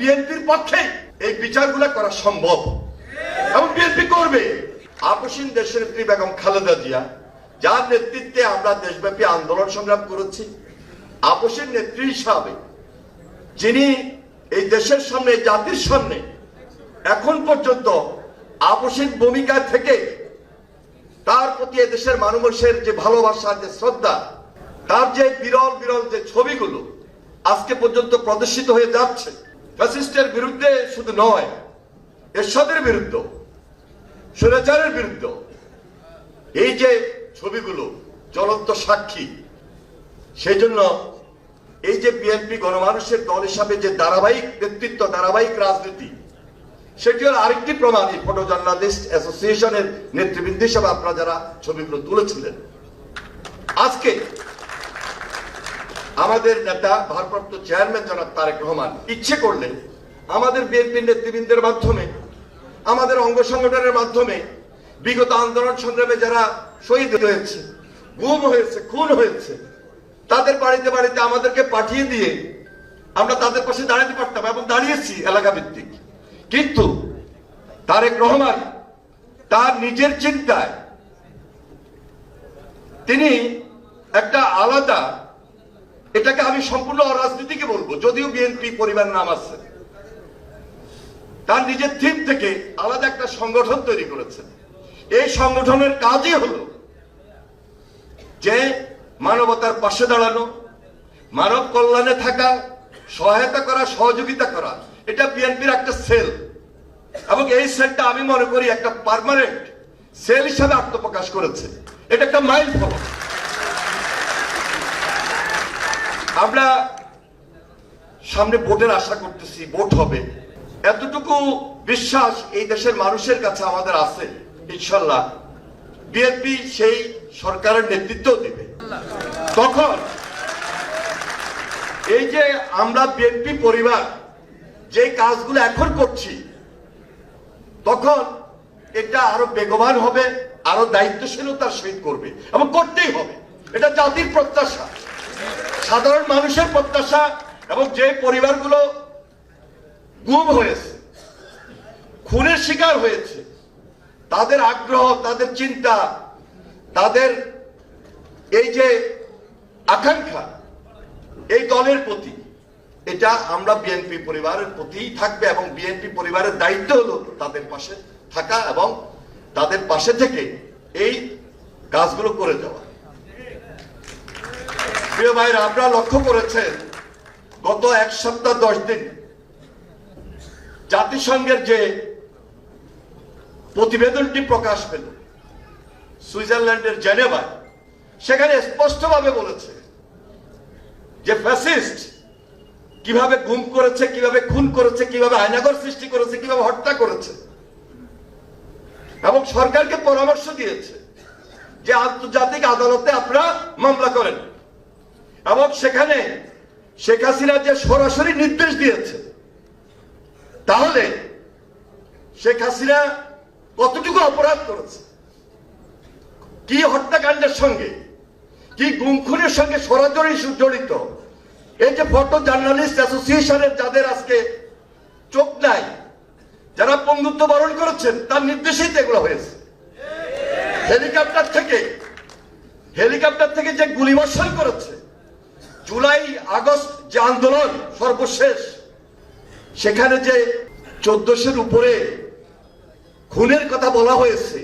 বিএনপির পক্ষে এই বিচারগুলো করা সম্ভব। এবং বিএনপি করবে। আপসীন দেশের বেগম খালেদা জিয়া, যার নেতৃত্বে আমরা দেশব্যাপী আন্দোলন সংগ্রাম করেছি, আপসীন নেত্রী হিসাবে, যিনি এই দেশের সামনে, জাতির সামনে, এখন পর্যন্ত আপসীন ভূমিকা থেকে তার প্রতি দেশের মানুষের যে ভালোবাসা, যে শ্রদ্ধা, তার যে বিরল বিরল যে ছবিগুলো আজকে পর্যন্ত প্রদর্শিত হয়ে যাচ্ছে ফ্যাসিস্টের বিরুদ্ধে শুধু নয়, এরশাদের বিরুদ্ধে সুরেচারের বিরুদ্ধে এই যে ছবিগুলো, জ্বলন্ত সাক্ষী সেই জন্য এই যে বিএনপি গণমানুষের দল হিসাবে যে ধারাবাহিক নেতৃত্ব, ধারাবাহিক রাজনীতি, সেটি হল আরেকটি প্রমাণ এই ফটো জার্নালিস্ট অ্যাসোসিয়েশনের নেতৃবৃন্দ হিসাবে আপনারা যারা ছবিগুলো তুলেছিলেন। আজকে আমাদের নেতা, ভারপ্রাপ্ত চেয়ারম্যান জনাব তারেক রহমান, ইচ্ছে করলে আমাদের বিএনপি নেতৃবৃন্দের মাধ্যমে, আমাদের অঙ্গ সংগঠনের মাধ্যমে বিগত আন্দোলন সংগ্রামে যারা শহীদ হয়েছে, গুম হয়েছে, খুন হয়েছে, তাদের বাড়িতে বাড়িতে আমাদেরকে পাঠিয়ে দিয়ে আমরা তাদের পাশে দাঁড়াতে পারতাম এবং দাঁড়িয়েছি এলাকা ভিত্তিক। কিন্তু তারেক রহমান তার নিজের চিন্তায় তিনি একটা আলাদা এটাকে আমি সম্পূর্ণ অরাজনীতিকে বলব, যদিও বিএনপি পরিবার নাম আছে। তার নিজের থিম থেকে আলাদা একটা সংগঠন তৈরি করেছে। এই সংগঠনের কাজই হলো যে মানবতার পাশে দাঁড়ানো, মানব কল্যাণে থাকা, সহায়তা করা, সহযোগিতা করা। এটা বিএনপির একটা সেল। এবং এই সেলটা আমি মনে করি একটা পারমানেন্ট সেল হিসাবে আত্মপ্রকাশ করেছে। এটা একটা মাইল ফলক আমরা সামনে ভোটের আশা করতেছি, ভোট হবে। এতটুকু বিশ্বাস এই দেশের মানুষের কাছে আমাদের আছে, ইনশাল্লাহ। বিএনপি সেই সরকারের নেতৃত্ব দেবে। তখন এই যে আমরা বিএনপি পরিবার, যে কাজগুলো এখন করছি, তখন এটা আরও বেগবান হবে, আরও দায়িত্বশীলতার সহিত করবে এবং করতেই হবে। এটা জাতির প্রত্যাশা। সাধারণ মানুষের প্রত্যাশা এবং যে পরিবারগুলো গুম হয়েছে, খুনের শিকার হয়েছে, তাদের আগ্রহ, তাদের চিন্তা, তাদের এই যে আকাঙ্ক্ষা, এই দলের প্রতি, এটা আমরা বিএনপি পরিবারের প্রতিই থাকবে এবং বিএনপি পরিবারের দায়িত্ব হলো তাদের পাশে থাকা এবং তাদের পাশে থেকে এই কাজগুলো করে যাওয়া। প্রিয় ভাইরা, আপনারা লক্ষ্য করেছেন, গত এক সপ্তাহ দশ দিন জাতিসংঘের যে প্রতিবেদনটি প্রকাশ পেল, সুইজারল্যান্ডের জেনেভায়, সেখানে স্পষ্টভাবে বলেছে যে ফ্যাসিস্ট কীভাবে গুম করেছে, কীভাবে খুন করেছে, কীভাবে আয়নাগর সৃষ্টি করেছে, কীভাবে হত্যা করেছে, এবং সরকারকে পরামর্শ দিয়েছে যে আন্তর্জাতিক আদালতে আপনারা মামলা করেন। এবং সেখানে শেখ হাসিনা যে সরাসরি নির্দেশ দিয়েছে তাহলে শেখ হাসিনা কতটুকু অপরাধ করেছে? কি হত্যাকাণ্ডের সঙ্গে কি গুমখুনের সঙ্গে সরাসরি জড়িত এই যে ফটো জার্নালিস্ট অ্যাসোসিয়েশনের যাদের আজকে চোখ নাই যারা পঙ্গুত্ব বরণ করেছেন তার নির্দেশেই তো এগুলো হয়েছে। হেলিকপ্টার থেকে হেলিকপ্টার থেকে যে গুলিবর্ষণ করেছে জুলাই, আগস্ট যে আন্দোলন সর্বশেষ, সেখানে যে চোদ্দশের উপরে খুনের কথা বলা হয়েছে,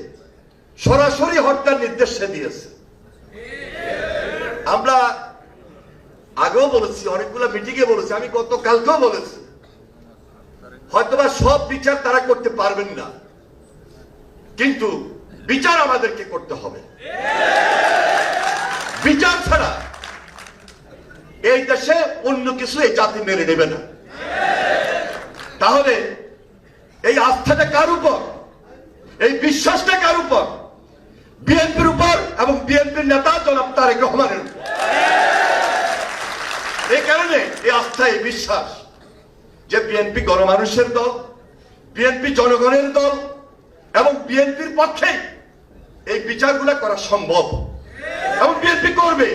সরাসরি হত্যার নির্দেশ দিয়েছে। আমরা আগেও বলেছি, অনেকগুলো মিটিংয়ে বলেছি, আমি গতকালকেও বলেছি। হয়তোবা সব বিচার তারা করতে পারবেন না, কিন্তু বিচার আমাদেরকে করতে হবে। বিচার ছাড়া এই দেশে অন্য কিছু এই জাতি মেনে নেবে না। তাহলে এই আস্থাটা কার উপর? এই বিশ্বাসটা কার উপর? বিএনপির উপর এবং বিএনপির নেতা জনাব তারেক রহমানের এই কারণে এই আস্থা, এই বিশ্বাস যে বিএনপি গণমানুষের দল, বিএনপি জনগণের দল এবং বিএনপির পক্ষে এই বিচারগুলো করা সম্ভব। এবং বিএনপি করবে।